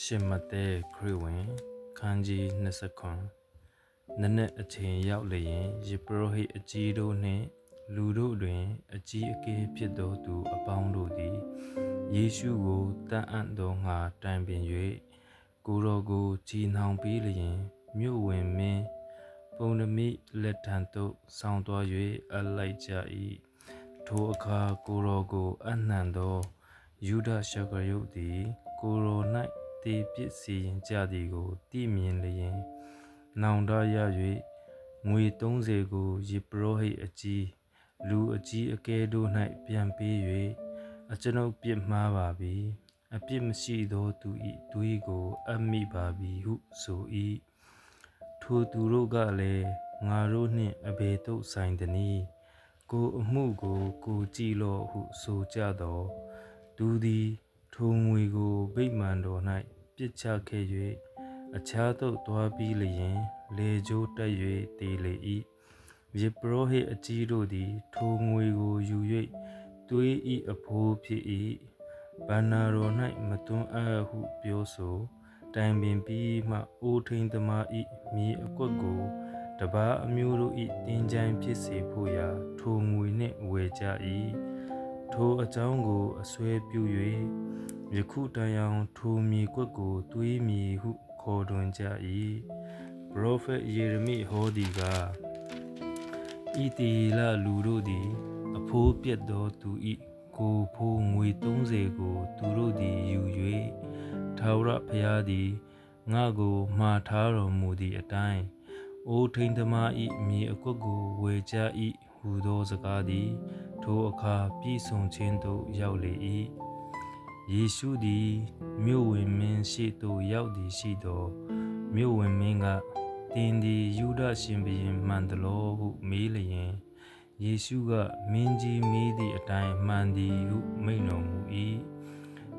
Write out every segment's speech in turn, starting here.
ရှင်မသက်ခရစ်ဝင်ခန်းကြီး29နနက်အချိန်ရောက်လျင်ယေပရောဟိတ်အကြီးတို့နှင့်လူတို့တွင် အကြီးအကဲဖြစ်သောသူအပေါင်းတို့သည်ယေရှုကိုတန်အံ့သောငါတိုင်ပင်၍ကိုယ်တော်ကိုကြည်နှောင်ပြီးလျင်မြို့ဝင်မင်းပုံနမိလက်ထံသို့ဆောင်းသွား၍အလိုက်ကြ၏ထိုအခါကိုယ်တော်ကိုအနှံသောယူဒရှကရုတ်သည် ကိုယ်တော်၌တေပစ်စီရင်ကြသည်ကိုသိမြင်လျင်နောင်တရ၍ငွေ30ကိုယေပရောဟိတ်အကြီးလူအကြီးအကဲတို့၌ပြန်ပေး၍အကျွန်ုပ်ပြစ်မှားပါပြီအပြစ်မရှိသောသူ၏သူ၏ကို အမိပါပြီဟုဆို၏ထိုသူတို့ကလည်းငါတို့နှင့်အဘယ်သို့ဆိုင်သနည်းကိုအမှုကိုကိုကြည့်လော့ဟုဆိုကြသောသူသည် ထိုငွေကိုဗိမာန်တော်၌ပြစ်ချခဲ့၍အခြားသို့သွားပြီးလျင် လေကြိုးတက်၍တည်လေ၏ယေပရောဟိတ်အကြီးတို့သည် ထိုငွေကိုယူ၍သွေး၏အဖိုးဖြစ်၏ဗန္နာတော်၌မတွန်းအပ်ဟုပြောဆိုတိုင်ပင်ပြီးမှအိုထိန်သမား၏မြေအကွက်ကိုတပားအမျိုးတို့၏တင်းကြိုင်ဖြစ်စေဖို့ရာထိုငွေနှင့်ဝယ်ကြ၏ ထိုအကြောင်းကိုအစွဲပြု၍ယခုတိုင်အောင်ထိုမြေကွက်ကိုသွေးမြေဟုခေါ်တွင်ကြ၏ပရောဖက်ယေရမိဟောသည်ကားဤတီလလူတို့သည် အဖိုးပြက်သောသူ၏ကိုဖိုးငွေ30ကို သူတို့သည်ယူ၍ထာဝရဘုရားသည်ငါကိုမှားထားတော်မူသည့်အတိုင်းအိုထိန်သမား၏မြေအကွက်ကိုဝေကြ၏ဟူသောစကားသည် ထိုအခါပြည့်စုံခြင်းသို့ရောက်လေ၏ယေရှုသည်မြို့ဝင်မင်းရှိသို့ရောက်သည်ရှိသောမြို့ဝင်မင်းကတင်းသည်ယူဒရှင်ဘုရင်မှန်သလောဟုမေးလျင်ယေရှုကမင်းကြီးမေးသည့်အတိုင်းမှန်သည်ဟုမိန့်တော်မူ၏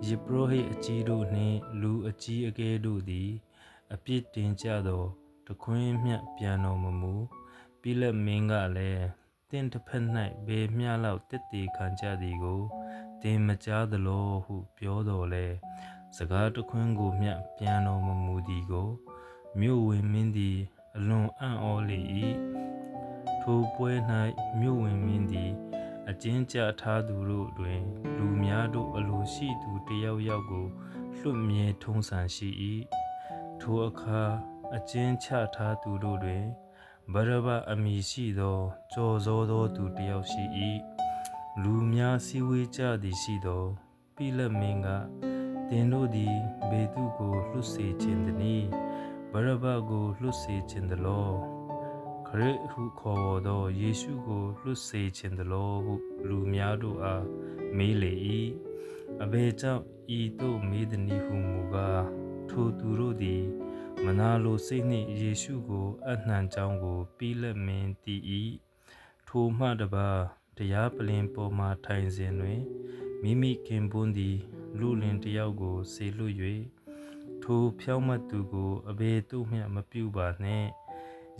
ယေပရောဟိတ်အကြီးတို့နှင့်လူအကြီးအကဲတို့သည်အပြစ်တင်ကြသောတခွင်းမြတ်ပြန်တော်မမူပြိလက်မင်းကလည်း တင့်တစ်ဖက်၌ဘယ်မျှလောက်တက်တည်ခံကြသည်ကိုတင်မကြားသလိုဟုပြောတော်လဲစကားတခွင်းကိုမျှပြန်တော်မမူသည်ကိုမြို့ဝင်မင်းသည်အလွန်အံ့ဩလေ၏ထိုပွဲ၌မြို့ဝင်မင်းသည်အကျဉ်းချထားသူတို့တွင် လူများတို့အလိုရှိသူတယောက်ယောက်ကိုလွတ်မြဲထုံးစံရှိ၏ထိုအခါအကျဉ်းချထားသူတို့တွင် ဗရဗအမိရှိသောကြော်စောသောသူတယောက်ရှိ၏လူများစည်းဝေးကြသည်ရှိသောပိလက်မင်းကတင်တို့သည်ဘေသူကိုလွတ်စေခြင်းတည်းဗရဗကိုလွတ်စေခြင်းတလောခရစ်ဟုခေါ်ဝေါ်သောယေရှုကိုလွတ်စေခြင်းတလောဟုလူများတို့အားမေးလေ၏အဘယ်ကြောင့်ဤသို့မေးသည်နည်းဟုမူကားထိုသူတို့သည် မနာလိုစိတ်နှင့်ယေရှုကိုအနှံကြောင်းကိုပြီးလက်မင်းတည်၏ထိုမှတပါတရားပလင်ပေါ်မှထိုင်စဉ်တွင်မိမိခင်ပွန်းသည်လူလင်တယောက်ကိုဆေလွတ်၍ထိုဖြောင်းမတ်သူကိုအဘယ်သို့မျှမပြုပါနှင့်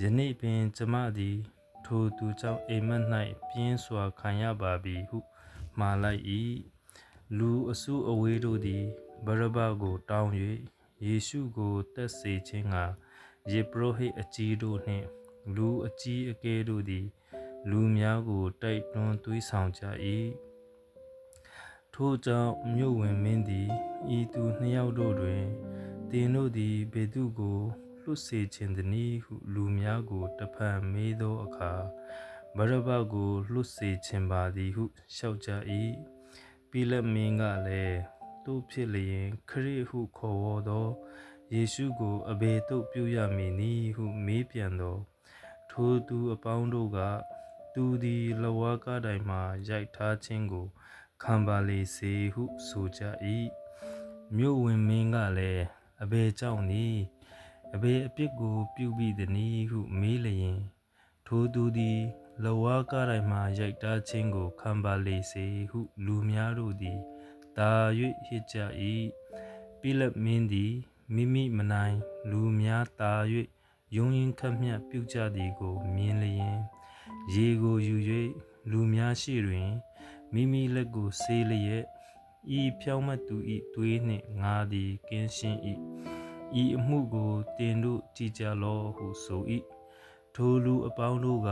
ယနေ့ပင်ကျမသည်ထိုသူကြောင့်အိမ်မက်၌ပြင်းစွာခံရပါပြီဟုမှားလိုက်၏လူအစုအဝေးတို့သည်ဗရဘကိုတောင်း၍ ယေရှုကိုတက်စေခြင်းကယေပရောဟိတ်အကြီးတို့နှင့် လူအကြီးအကဲတို့သည် လူများကိုတိုက်တွန်းသွေးဆောင်ကြ၏ထို့ကြောင့်မြို့ဝင်မင်းသည်ဤသူနှစ်ယောက်တို့တွင်တင်တို့သည်ဘေသူကိုလွတ်စေခြင်းတည်းဟုလူများကိုတဖန်မေးသောအခါဗရဘကိုလွတ်စေခြင်းပါသည်ဟုလျှောက်ကြ၏ပိလက်မင်းကလည်း တို့ဖြစ်လျင်ခရစ်ဟုခေါ်ဝေါ်သောယေရှုကိုအဘယ်သို့ပြုရမည်နည်းဟုမေးပြန်သောထိုသူအပေါင်းတို့ကသူသည်လဝါကားတိုင်မှရိုက်ထားခြင်းကိုခံပါလေစေဟုဆိုကြ၏မြို့ဝင်မင်းကလည်းအဘယ်ကြောင့်နည်းအဘယ်အပြစ်ကိုပြုပြီးသည်နည်းဟုမေးလျင်ထိုသူသည်လဝါကားတိုင်မှရိုက်တားခြင်းကိုခံပါလေစေဟုလူများတို့သည် တာ၍ဟစ်ကြ၏ပိလက်မင်းသည်မိမိမနိုင်လူများတာ၍ယုံရင်ခတ်မြတ်ပြုကြသည်ကိုမြင်လျင်ရေကိုယူ၍လူများရှိတွင်မိမိလက်ကိုဆေးလျက်ဤဖြောင်းမတ်သူဤသွေးနှင့်ငါသည်ကင်းရှင်း၏ဤအမှုကိုတင်တို့ကြည်ကြလောဟုဆို၏ထိုလူအပေါင်းတို့က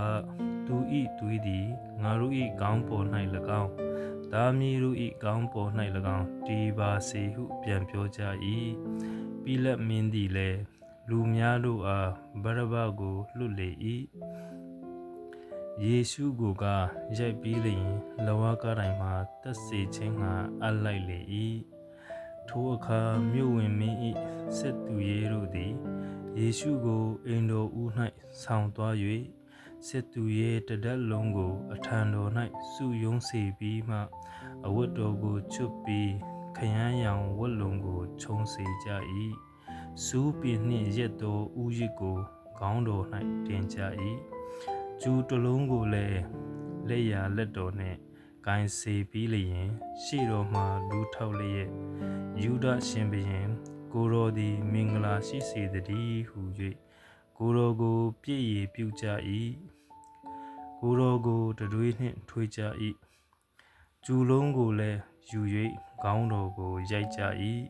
သူဤသွေးသည်ငါတို့ဤကောင်းပေါ်၌၎င်း ဒါမီတို့ဤကောင်းပေါ်၌၎င်းတီပါစေဟုပြန်ပြောကြ၏ပိလက်မင်းသည်လည်းလူများတို့အားဗရဘကိုလွတ်လေ၏ယေရှုကိုကရိုက်ပြီးလျင်လဝါကားတိုင်းမှာတက်စေခြင်းငှာအပ်လိုက်လေ၏ထိုအခါမြို့ဝင်မင်း၏စစ်သူရဲတို့သည်ယေရှုကိုအိမ်တော်ဦး၌ဆောင်းသွား၍ စစ်သူရဲတဒက်လုံးကိုအထံတော်၌စုယုံစေပြီးမှ အဝတ်တော်ကိုချွတ်ပြီးခရမ်းရောင်ဝတ်လုံကိုခြုံစေကြ၏စူးပင်နှင့်ရက်တော်ဥယျကိုခေါင်းတော်၌တင်ကြ၏ကျူတလုံးကိုလည်းလက်ရလက်တော်နှင့်ဂိုင်းစေပြီးလျင် ရှေ့တော်မှဒူးထောက်လျက်ယူဒရှင်ဘရင် ကိုရောသည်မင်္ဂလာရှိစေတည်းဟု၍ကိုရောကို ပြည့်ရည်ပြုကြ၏ ကိုရောကိုတတွေးနှင့်ထွေးကြ၏ကျူလုံးကိုလည်းယူ၍ခေါင်းတော်ကိုရိုက်ကြ၏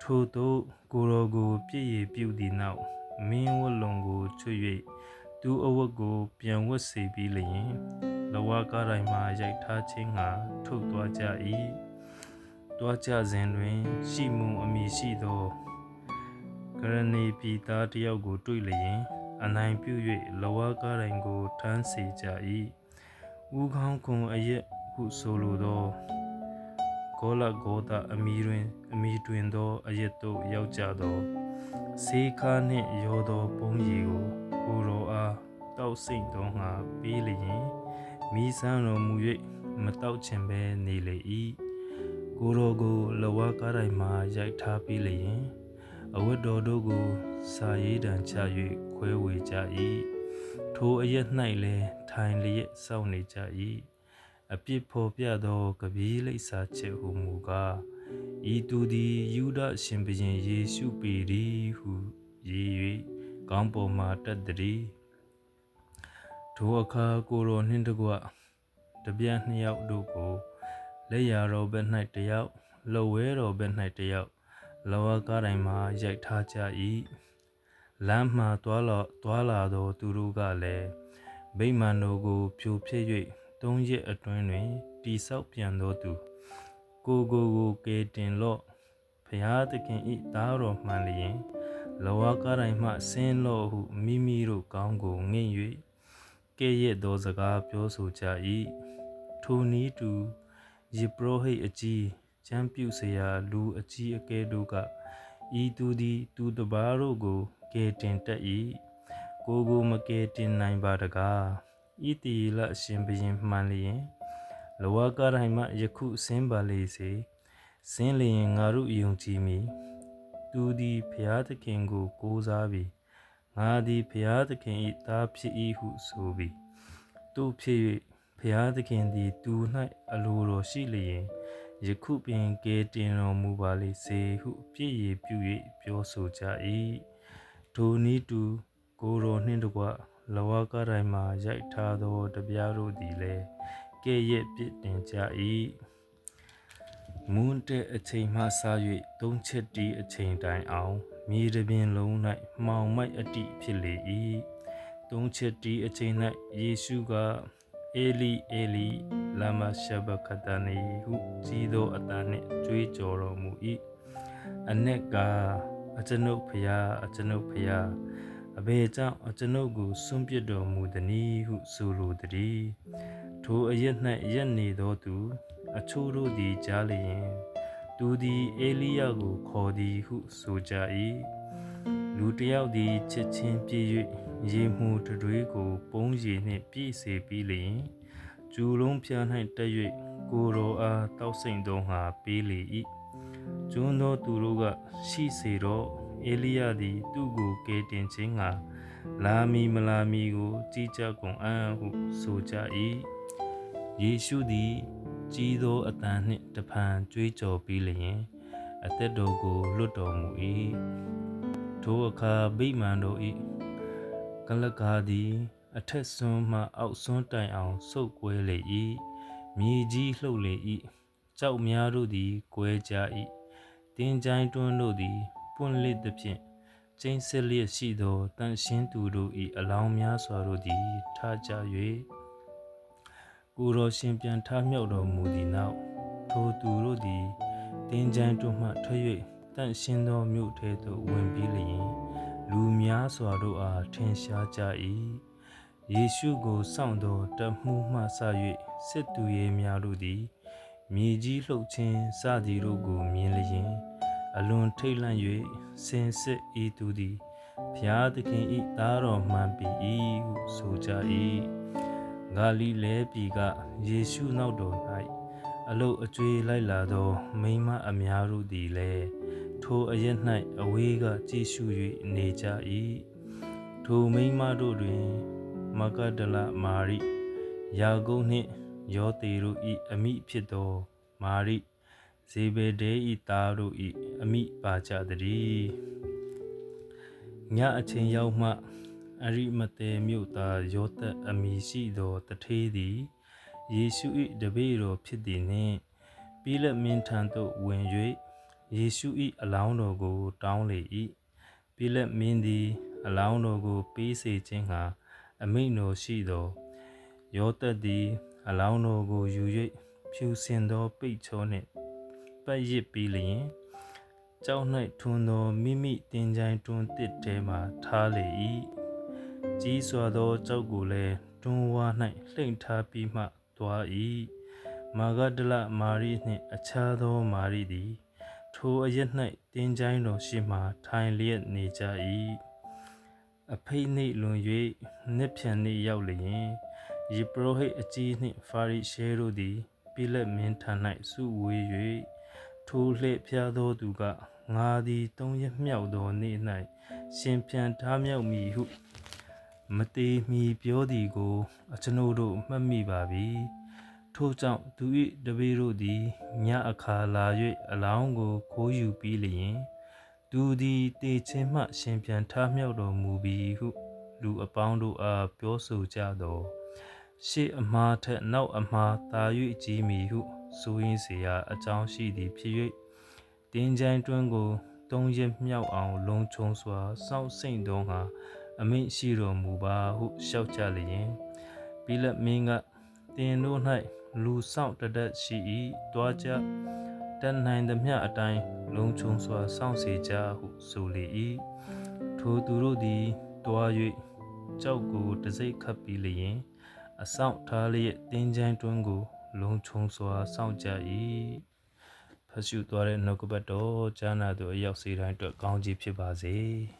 ထို့သောကိုရောကိုပြည့်ရည်ပြုသည့်နောက်မင်းဝလုံကိုချွတ်၍သူအဝတ်ကို ပြန်ဝတ်စေပြီးလျင်လဝါကားတိုင်းမှရိုက်ထားခြင်းကထုတ်သွားကြ၏တွားကြစဉ်တွင် ရှိမုံအမိရှိသောကရဏီပြည်သားတယောက်ကိုတွေ့လျင် အနိုင်ပြု၍လဝါကားတိုင်းကိုထမ်းစေကြ၏ဦးခေါင်းခုံအရက်ဟုဆိုလိုသောဂောလဂောသအမိတွင်အမိတွင်သောအရက်သို့ရောက်ကြသောစေခါနှင့်ရောသောပုံရည်ကိုကိုရောအားတောက်စိတ်သောငါပေးလျင်မိဆန်းတော်မူ၍မတောက်ချင်ပဲနေလေ၏ကိုရောကိုလဝါကားတိုင်းမှရိုက်ထားပြီးလျင်အဝတ်တော်တို့ကိုစာရေးတံချ၍ ခွဲဝေကြ၏ထိုအရက်၌လည်းထိုင်လျက်စောင့်နေကြ၏အပြစ်ဖော်ပြသောကပီးလိပ်စာချက်ဟုမူကားဤသူသည်ယူဒရှင်ဘုရင်ယေရှုပေသည်ဟုရေး၍ကောင်းပေါ်မှတက်သည်ထိုအခါကိုရောနှင့်တကွတပြက်နှစ်ယောက်တို့ကိုလက်ရတော်ဘက်၌တယောက်လှဝဲတော်ဘက်၌တယောက်လောကားတိုင်းမှာရိုက်ထားကြ၏ လမ်းမှသွာလာသွာလာသောသူတို့ကလည်းဗိမာန်တို့ကိုဖြိုဖျက်၍သုံးရက်အတွင်းတွင်တိဆောက်ပြန်သောသူ ကိုကိုကိုကဲတင်လော့ဖျားသခင်ဤသားတော်မှန်လျင်လဝါကားတိုင်းမှဆင်းလော့ဟုမိမိတို့ကောင်းကိုငင့်၍ကဲ့ရဲ့သောစကားပြောဆိုကြ၏ထိုနည်းတူယေပရောဟိတ်အကြီးချမ်းပြုစရာလူအကြီးအကဲတို့ကဤသူသည်သူတပါးတို့ကို ကဲတင်တတ်၏ကိုကိုမကဲတင်နိုင်ပါတကားဤတီလအရှင်ဘရင်မှန်လျင်လဝကတိုင်းမှယခုဆင်းပါလေစေဆင်းလျင်ငါတို့ယုံကြည်မိသူသည်ဖျားသခင်ကို ကိုးစားပြီးငါသည်ဖျားသခင်၏သားဖြစ်၏ဟုဆိုပြီးသူဖြစ်၍ဖျားသခင်သည်သူ၌အလိုတော်ရှိလျင်ယခုပင်ကဲတင်တော်မူပါလေစေဟု ပြည့်ရည်ပြု၍ပြောဆိုကြ၏ ထိုနည်းတူကိုယ်တော်နှင့်တကွလဝကတိုင်းမှာရိုက်ထားသောတပြားတို့သည်လည်းကဲ့ရဲ့ပြစ်တင်ကြ၏မွန်းတဲ့အချိန်မှစ၍သုံးချက်တီးအချိန်တိုင်အောင်မြေတပြင်လုံး၌မှောင်မိုက်အတိဖြစ်လေ၏သုံးချက်တီးအချိန်၌ယေရှုကအေလီအေလီလာမရှဘခတနီဟုကြီးသောအတန်နှင့်ကြွေးကြော်တော်မူ၏အ내က အကျွန်ုပ်ဖျားအကျွန်ုပ်ဖျားအဘယ်ကြောင့်အကျွန်ုပ်ကိုစွန့်ပစ်တော်မူသနည်းဟုဆိုလိုသည်ထိုအရက်၌ရက်နေသောသူ အချို့တို့သည်ကြားလျင်သူသည်အေလိယကိုခေါ်သည်ဟုဆိုကြ၏လူတယောက်သည်ချက်ချင်းပြေး၍ရေမှုတွေးကို ပုံးရည်နှင့်ပြည့်စေပြီးလျင်ကျူလုံးဖျား၌တက်၍ကိုရောအားတောက်ဆိန်သောငါပေးလေ၏ ကျွန်းသောသူတို့ကရှိစေတော့အေလိယသည် သူ့ကိုကယ်တင်ခြင်းငါလာမီမလာမီကို ကြည်ကြကုန်အံ့ဟုဆိုကြ၏ယေရှုသည် ကြီးသောအတန်နှင့်တဖန်ကြွေးကြော်ပြီးလျင်အသက်တော်ကိုလွတ်တော်မူ၏ထိုအခါဗိမာန်တော်၏ကလကားသည် အထက်ဆွန်းမှအောက်ဆွန်းတိုင်အောင်ဆုတ်ကွဲလေ၏မြေကြီးလှုပ်လေ၏ကြောက်များတို့သည်ကွဲကြ၏ တင်းကြိုင်းတွန်းတို့သည်ပွင့်လစ်သဖြင့်ကျင်းစစ်လျက်ရှိသောတန်ရှင်းသူတို့၏အလောင်းများစွာတို့သည်ထားကြ၍ကိုယ်တော်ရှင်ပြန်ထားမြောက်တော်မူသည့်နောက်ထိုသူတို့သည်တင်းကြိုင်းတွန်းမှထွက်၍တန်ရှင်းသောမြို့ထဲသို့ဝင်ပြီးလျင်လူများစွာတို့အားထင်ရှားကြ၏ယေရှုကိုစောင့်သောတမှုမှဆ၍စစ်သူရဲများတို့သည်မြေကြီးလှုပ်ခြင်းစသည်တို့ကိုမြင်လျင် အလွန်ထိတ်လန့်၍စင်စစ်ဤသူသည်ဖျားသခင်ဤသားတော်မှန်ပေ၏ဟုဆိုကြ၏ဂါလိလဲပြည်ကယေရှုနောက်တော်၌အလုတ်အကျွေးလိုက်လာသောမိန်းမအများတို့သည်လည်းထိုအရက်၌အဝေးကကြည့်ရှု၍နေကြ၏ထိုမိန်းမတို့တွင် မဂဒလမာရိယာကုပ်နှင့်ယောသေတို့၏အမိဖြစ်သောမာရိဇေဘေဒဲ၏သားတို့၏ အမိပါကြသည်ညအချိန်ရောက်မှအရိမတဲမြို့သားယောသက်အမိရှိသောတထေးသည်ယေရှု၏တပည့်တော်ဖြစ်သည်နှင့်ပြီးလက်မင်းထံသို့ဝင်၍ယေရှု၏အလောင်းတော်ကို တောင်းလေ၏ပြီးလက်မင်းသည် အလောင်းတော်ကို ပေးစေခြင်းဟာအမိန့်တော်ရှိသောယောသက်သည် အလောင်းတော်ကိုယူ၍ဖြူစင်သောပိတ်ချောနှင့်ပတ်ရစ်ပြီးလျင် ကြောက်၌ထွန်းသောမိမိတင်ကြိုင်တွန်းတစ်ထဲမှထားလေ၏ကြီးစွာသောကြောက်ကိုလည်းတွန်းဝါ၌လှိမ့်ထားပြီးမှသွား၏မာဂဒလမာရိနှင့်အခြားသောမာရိသည်ထိုအရက်၌တင်းကြိုင်းတော်ရှိမှထိုင်လျက်နေကြ၏အဖိတ်နှိလွန်၍နှစ်ဖြန်နှင့်ရောက်လျင်ယေပရောဟိတ်အကြီးနှင့်ဖာရိရှဲတို့သည်ပိလက်မင်းထံ၌စုဝေး၍ ထိုလှည့်ဖျားသောသူကငါသည်သုံးရမြောက်သောနေ့၌ရှင်ပြန်ထားမြောက်မည်ဟုမသေးမီပြောသည်ကိုအကျွန်ုပ်တို့မှတ်မိပါပြီထို့ကြောင့်သူ၏တပည့်တို့သည်ညအခါလာ၍အလောင်းကိုခိုးယူပြီးလျင်သူသည်တေခြင်းမှရှင်ပြန်ထားမြောက်တော်မူပြီဟု လူအပေါင်းတို့အားပြောဆိုကြသောရှေ့အမှားထက်နောက်အမှားသာ၍ကြီးမည်ဟု စူးရင်းစရာအကြောင်းရှိသည်ဖြစ်၍တင်းချိုင်းတွင်းကိုသုံးရက်မြောက်အောင်လုံခြုံစွာစောင့်စိတ်သောငါအမိန့်ရှိတော်မူပါဟုရှောက်ကြလျင်ပြီးလက်မင်းကတင်တို့၌လူဆောင်တတ်ရှိ၏တွားကြတတ်နိုင်သမျှအတိုင်းလုံခြုံစွာစောင့်စီကြဟုဆိုလေ၏ထိုသူတို့သည်တွား၍ကြောက်ကိုတစိ့ခတ်ပြီးလျင် အဆောင်ထားလျက်တင်းချိုင်းတွင်းကို လုံခြုံစွာစောင့်ကြ၏ဖတ်ရှုသွားတဲ့နှုတ်ကပတ်တော်ဂျာနာတို့အရောက်စီတိုင်းအတွက်ကောင်းကြီးဖြစ်ပါစေ။